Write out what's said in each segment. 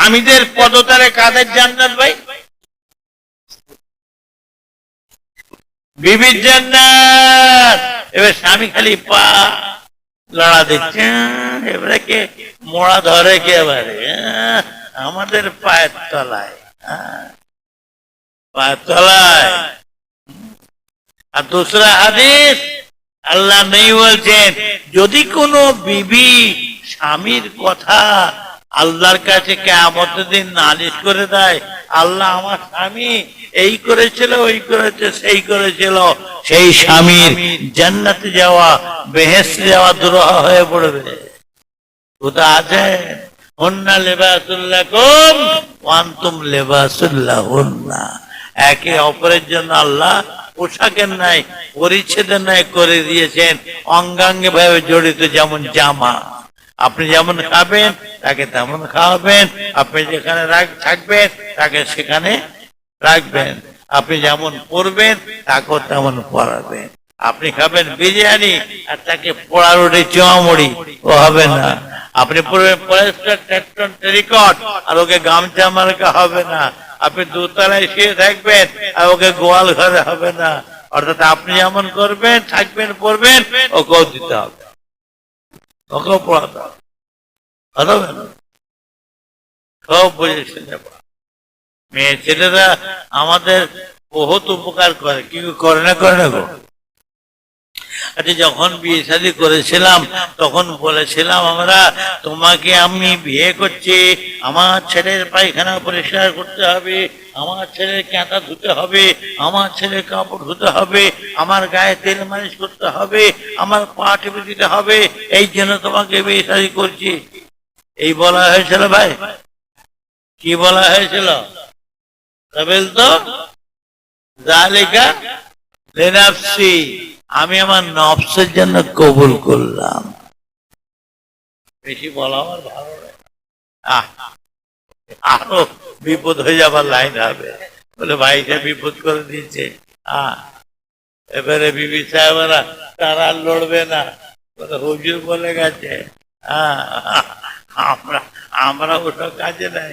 স্বামীদের পদতারে কাদের জান্নাত ভাই? বিবির জান্নাত। এবার স্বামী খালি পা লড়া দিচ্ছে। এবারে কে মোড়া ধরে কে এবারে? আমাদের পায়ের তলায়। পায়ের তলায়। আর দোসরা হাদিস, আল্লাহ নেই বলছেন, যদি কোনো বিবি স্বামীর কথা আল্লাহর কাছে কেমত দিন নালিশ করে দেয়, আল্লাহ আমার স্বামী এই করেছিল, ওই করেছে, সেই করেছিল। সেই স্বামীর জান্নাতে যাওয়া বেহেস্তে যাওয়া দুরহ হয়ে পড়বে। কোথা আছে লেবাসুল্লাহ একে অপরের জন্য আল্লাহ পোশাকের পরিচ্ছেদের করে দিয়েছেন অঙ্গাঙ্গে ভাবে জড়িত যেমন জামা। আপনি যেমন খাবেন, তাকে তেমন খাওয়াবেন। আপনি যেখানে থাকবেন, তাকে সেখানে রাখবেন। আপনি যেমন পড়বেন তাকেও তেমন পড়াবেন আপনি খাবেন বিরিয়ানি, আর তাকে পোড়া রুটি, চুয়ামুড়ি, ও হবে না। আপনি পড়বেন টেরিকট, আর ওকে গামছা মার্কা হবে না। আপনি দোতলায় শুয়ে থাকবেন, আর ওকে গোয়াল ঘরে হবে না। অর্থাৎ আপনি যেমন করবেন, থাকবেন পড়বেন ওকেও দিতে হবে। কথা হবে না? সব। মেয়ে ছেলেরা আমাদের বহুত উপকার করে কি করে না করে না আচ্ছা যখন বিয়ে শাদী করেছিলাম, তখন বলেছিলাম আমরা, তোমাকে আমি বিয়ে করছি, আমার ছেলের পায়খানা পরিষ্কার করতে হবে, আমার ছেলের ক্যাঁটা ধুতে হবে, আমার ছেলের কাপড় ধুতে হবে, আমার গায়ে তেল মালিশ করতে হবে, আমার পা টিপে দিতে হবে, এই জন্য তোমাকে বিয়ে শাদী করছি। এই বলা হয়েছিল ভাই? কি বলা হয়েছিল? তবেল তো জালিকা? লেনাফসি। আমি আমার নফসের জন্য কবুল করলাম। বেশি বলা আমার ভালো আরও বিপদ হয়ে যাবার লাইন হবে। বলে ভাইটা বিপদ করে আহ এবারে বিবি সাহেবরা তারা আর লড়বে না। বলে হুজুর বলে গেছে। আমরা আমরা ওসব কাজে নাই।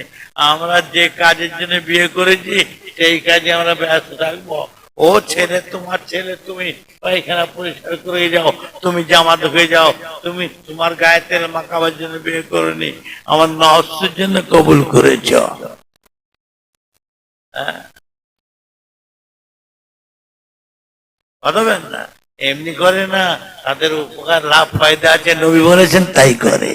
আমরা যে কাজের জন্য বিয়ে করেছি সেই কাজে আমরা ব্যস্ত থাকব। ও ছেলে, তোমার ছেলে, তুমি পায়খানা পরিষ্কার করে যাও। তুমি জামা ধুয়ে যাও। তুমি তোমার গায়ে তেল মাখাবার জন্য বিয়ে করনি আমার নহস্যের জন্য কবুল করেছ। হ্যাঁ? পাঠাবেন না? এমনি করে না, তাদের উপকার, লাভ, ফায়দা আছে, নবী বলেছেন তাই করে।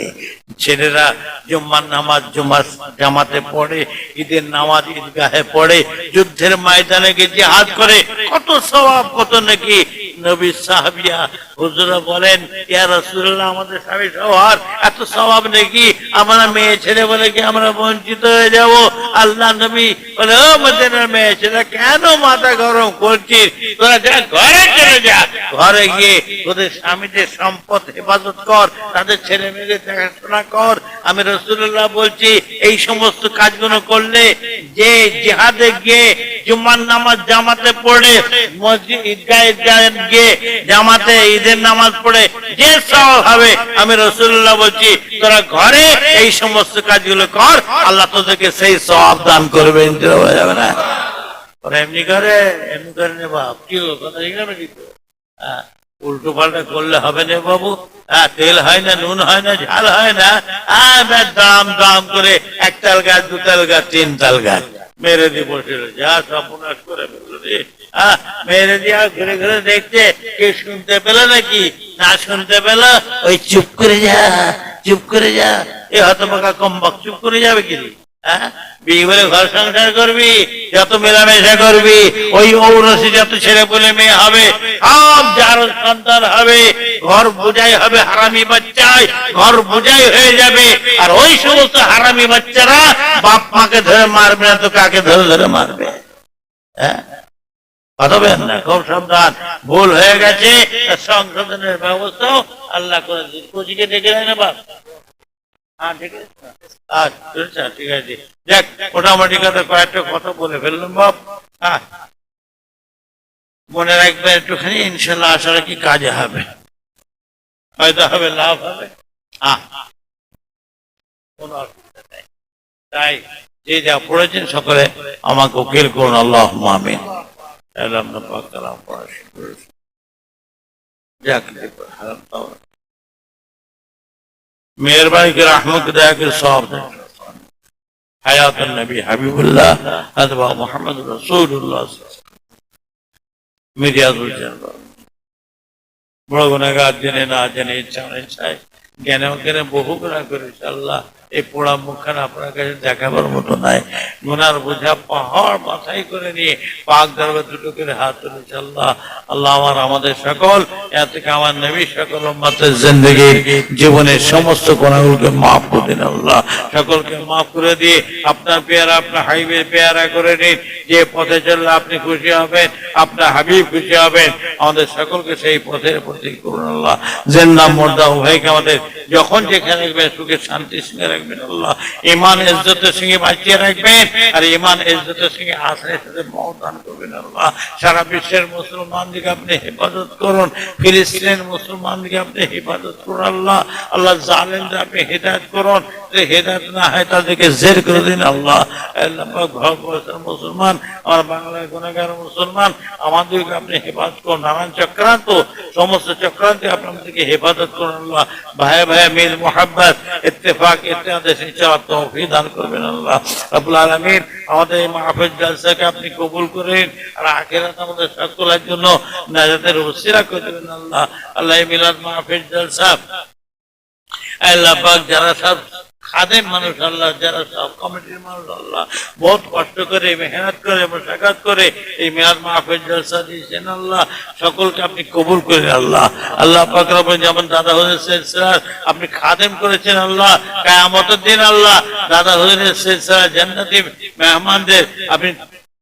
ছেলেরা জুম্মার নামাজ জুমার জামাতে পড়ে, ঈদের নামাজ ঈদগাহে পড়ে, যুদ্ধের ময়দানে গিয়ে হাত করে, কত স্বভাব কত নাকি নবী সাহাবিয়া হুজুরা বলেন, ইয়া রাসূলুল্লাহ, আমাদের স্বামী সবার এত স্বভাব নাকি? আমরা মেয়ে ছেলে বলে কি আমরা বঞ্চিত হয়ে যাব? আল্লাহ নবী বলে, ও মদিনার মেয়ে ছেলে, কেন মাথা গরম করছিস? তোরা যা ঘরে চলে যা। ঘরে গিয়ে তোদের স্বামীদের সম্পদ হেফাজত কর, তাদের ছেলে মেয়েদের দেখাশোনা কর। আমি রসুল্লাহ বলছি, এই সমস্ত কাজগুলো করলে যে জিহাদে গিয়ে জুম্মার নামাজ জামাতে পড়ে মসজিদ ঈদগাহ গিয়ে জামাতে ঈদের নামাজ পড়ে যে সব হবে আমি রসুল্লাহ বলছি তোরা ঘরে এই সমস্ত কাজগুলো কর আল্লাহ তোদেরকে সেই সব দান করবে যাবে না? হ্যাঁ, উল্টো পাল্টা করলে হবে না বাবু হ্যাঁ তেল হয় না নুন হয় না ঝাল হয় না হ্যাঁ দাম দাম করে এক তাল গাছ দু তাল গাছ তিন তাল গাছ। মেরে বসে রয়েছে। যা সর্বনাশ করে ফেলল রে। হ্যাঁ মেরে আর ঘুরে ঘুরে দেখছে, কে শুনতে পেল নাকি? না শুনতে পেল? ওই চুপ করে যা, চুপ করে যা। এ হতবাকা কম্বক চুপ করে যাবে কি বিয়ে বলে ঘর সংসার করবি, যত মেলামেশা করবি, ওই ঔরসে যত ছেলে বলে মেয়ে হবে, সব যার সন্তান হবে, ঘর বোঝাই হবে হারামি বাচ্চায়, ঘর বোঝাই হয়ে যাবে। আর ওই সমস্ত হারামি বাচ্চারা বাপ মাকে ধরে মারবে না তো কাকে ধরে ধরে মারবে? হ্যাঁ? না, খুব সাবধান। ভুল হয়ে গেছে, সংশোধনের ব্যবস্থাও আল্লাহ করে দিন কোচিকে ডেকে নেয় না বাপ? হ্যাঁ আছে। দেখ মোটামুটি কথা কয়েকটা কথা বলে হ্যাঁ। মনে রাখবেন একটুখানি ইনশাল্লাহ আশা রাখি কাজে হবে। হয়তো হবে লাভ হবে। হ্যাঁ। কোনো অসুবিধা নেই। তাই যে যা পড়েছেন সকলে আমাকে উকিল করুন আল্লাহ করেছেন। যাক দেখো, হারাম তাও না। মেহরবানি করে রহমত দয়া করে সব দেন। হায়াত নবী হাবিবুল্লাহ অথবা মোহাম্মদ রসুল্লাহ মিডিয়াতুল জানবা বড় গুণাগার জেনে না জেনে ইচ্ছা ইচ্ছায় জ্ঞানে অজ্ঞানে বহু গুণা করেছে আল্লাহ এই পোড়া মুখখান আপনার কাছে দেখাবার মতো নাই। গুনার বোঝা পাহাড় মাথায় করে নিয়ে পাক দরবার দুটো করে হাত তুলেছে আল্লাহ। আল্লাহ আমার, আমাদের সকল থেকে আমার নবী সকল মাত্রের জিন্দগির জীবনের সমস্ত গুণাগুলোকে মাফ করে দিন আল্লাহ। সকলকে মাফ করে দিয়ে আপনার পেয়ারা, আপনার হাইবে পেয়ারা করে নিন। যে পথে চললে আপনি খুশি হবেন, আপনার হাবিব খুশি হবেন, আমাদের সকলকে সেই পথের প্রতি করুন আল্লাহ। জেন্না, মোর্দা, উভয়কে আমাদের যখন যেখানে সুখে, শান্তি সঙ্গে রাখবেন, আল্লাহ। ইমান ইজ্জতের সঙ্গে বাঁচিয়ে রাখবেন, আর ইমান ইজ্জতের সঙ্গে আশ্রয়ের সাথে মহদান করবেন, আল্লাহ। সারা বিশ্বের মুসলমানদিকে আপনি হেফাজত করুন, ফিলিস্তিনের মুসলমানদিকে আপনি হেফাজত করুন, আল্লাহ। আল্লাহ জালেনদের আপনি হেদায়ত করুন হেদায়ত না হয় তাদেরকে জের করে দিন, আল্লাহ। পাক মুসলমান, আমার বাংলার গুণাগার মুসলমান, আমাদেরকে আপনি হেফাজত করুন, নানান চক্রান্ত, সমস্ত চক্রান্ত আপনি আমাদেরকে হেফাজত করুন, আল্লাহ। ভাই ভাই মিল, মোহাব্বত ইত্তেফাক। দান করবেন আল্লাহ। রব্বুল আমাদের এই মাহফিল জলসাকে আপনি কবুল করেন আর আখেরাত আমাদের সকলের জন্য নাজাতের উসিরা করে দেবেন আল্লাহ। আল্লাহ মিলাদ মাহফিল জলসা, আল্লাহ যারা সব খাদেম মানুষ আল্লাহ, যারা সব কমিটির মানুষ আল্লাহ, বহুত কষ্ট করে, মেহনত করে, মোশাকাত করে, এই মেয়াদ মাহফিল জলসা দিয়েছেন আল্লাহ। সকলকে আপনি কবুল করে আল্লাহ। আল্লাহ পাক যেমন দাদা হুজুর সিলসিলা আপনি খাদেম করেছেন আল্লাহ, কিয়ামতের দিন আল্লাহ, দাদা হুজুরের সিলসিলা জান্নাতি মেহমানদের আপনি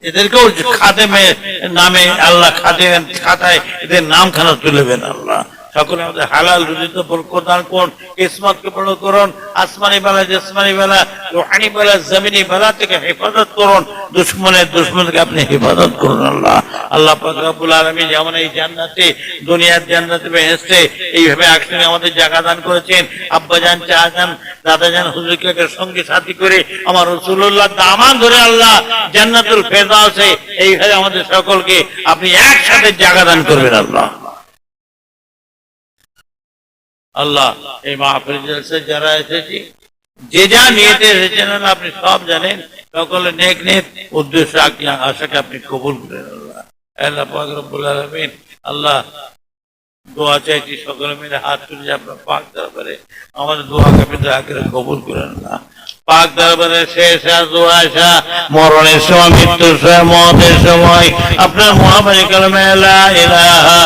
এদেরকেও খাদেমের নামে আল্লাহ খাদেম খাতায় এদের নামখানা তুলেবেন আল্লাহ। সকলে আমাদের হালাল রুজিত প্রদান করুন কিসমতকে বড় করুন, আসমানি বেলা, জসমানি বেলা, রুহানি বেলা, জমিনি বেলা থেকে হেফাজত করুন, দুশ্মনের দুশ্মনকে আপনি হেফাজত করুন আল্লাহ। আল্লাহ পাক রব্বুল আলামিন যেমন এই জান্নাতে, দুনিয়ার জান্নাতে বেহেশতে এইভাবে একসঙ্গে আমাদের জায়গা দান করেছেন। আব্বা জান চা জান দাদা জান হুজুরকে সঙ্গে সাথী করে আমার রসুল্লাহ দামান ধরে আল্লাহ জান্নাতুল ফেরদাউসে এইভাবে আমাদের সকলকে আপনি একসাথে জায়গা দান করবেন আল্লাহ। আল্লাহ, এই মাহফিল যারা এসেছি, যে যা নিয়েতে এসেছেন আপনি সব জানেন। সকলে নেক নেক উদ্দেশ্য আশাকে আপনি কবুল করেন আল্লাহ। আল্লাহ দোয়া চাইছি সকলে মিলে হাত তুলে, আপনার পাক দরবারে আমাদের দোয়াকে আপনি দয়া করে কবুল করেন না পাক দরবারে শেষ দোয়া আসা মরণের সময়, মৃত্যুর সময়, মতের সময়, আপনার মহামারী কালামে ইলাহা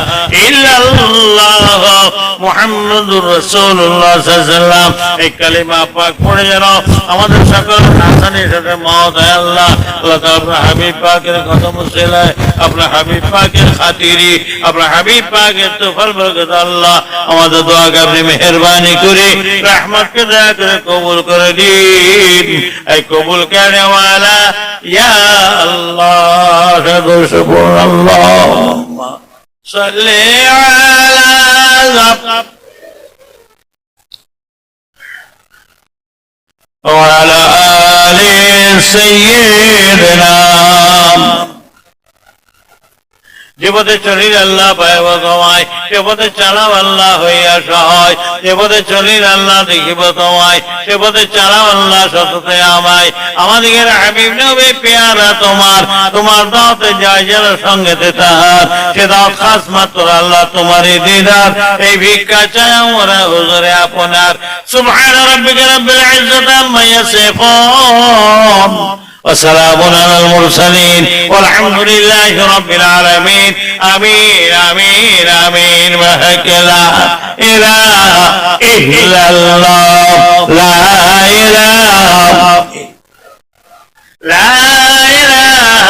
ইল্লাল্লাহ মুহাম্মাদুর এই কালিমা পাক পড়ে যেন আমাদের সকল হাসানের সাথে মত আল্লাহ আল্লাহ হাবিব পাকের কদম সেলায় আপনার হাবিব পাকের খাতিরি, আপনার হাবিব পাকের তোফাল বরকত আল্লাহ আমাদের দোয়াকে আপনি মেহেরবানি করে, রহমতকে দয়া করে কবুল করে দিন الدين. أي قبول کرنے والا الله اللہ شکر شکر اللہ صلی علی وعلى آل سيدنا যে পথে চলির আল্লাহ পাইব তোমায় সে পথে চালাও আল্লাহ হইয়া সহায় যে পথে চলির আল্লাহ দেখিব তোমায় সে পথে চালাও আল্লাহ সততে আমায়। আমাদের হাবিব পেয়ারা তোমার তোমার দাওতে যায় যেন সঙ্গেতে তাহার। সে দাও খাস মাত্র আল্লাহ তোমারই দিদার, এই ভিক্ষা চাই আমরা হুজুরে আপনার। সুবহান রাব্বিকা রাব্বিল ইজ্জাতি আম্মা ইয়াসিফুন। وسلام على المرسلين والحمد لله رب العالمين. آمين آمين آمين. وهك لا إله إلا الله. لا إله لا إله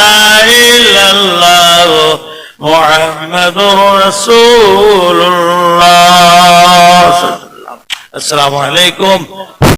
إلا الله. محمد رسول الله. السلام عليكم.